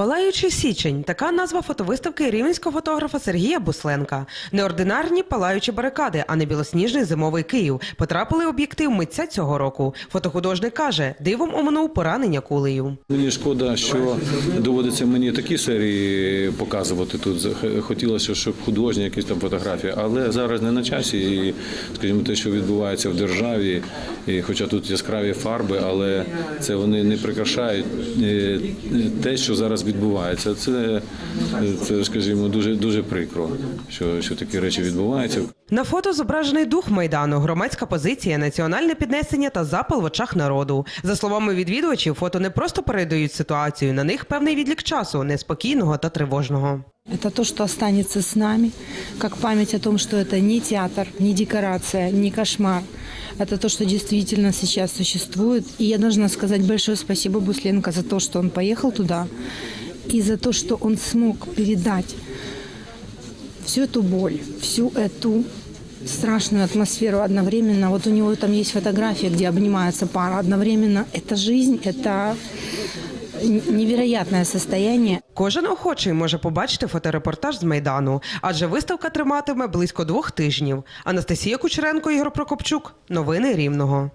Палаючий січень така назва фотовиставки рівненського фотографа Сергія Бусленка. Неординарні палаючі барикади, а не білосніжний зимовий Київ. Потрапили об'єктив митця цього року. Фотохудожник каже, дивом оминув поранення кулею. Мені шкода, що доводиться мені такі серії показувати тут. Хотілося, щоб художні якісь там фотографії, але зараз не на часі. І, скажімо, те, що відбувається в державі, і хоча тут яскраві фарби, але це вони не прикрашають е, те, що зараз відбувається. Це, це скажімо, дуже дуже прикро, що, що такі речі відбуваються. На фото зображений дух майдану, громадська позиція, національне піднесення та запал в очах народу. За словами відвідувачів, фото не просто передають ситуацію. На них певний відлік часу, неспокійного та тривожного. Это то, что останется с нами, как память о том, что это не театр, не декорация, не кошмар. Это то, что действительно сейчас существует. И я должна сказать большое спасибо Бусленко за то, что он поехал туда, и за то, что он смог передать всю эту боль, всю эту страшную атмосферу одновременно. Вот у него там есть фотография, где обнимается пара. Одновременно это жизнь, это невероятное состояние. Кожен охочий може побачити фоторепортаж з майдану, адже виставка триматиме близько двох тижнів. Анастасія Кучеренко, Ігор Прокопчук. Новини Рівного.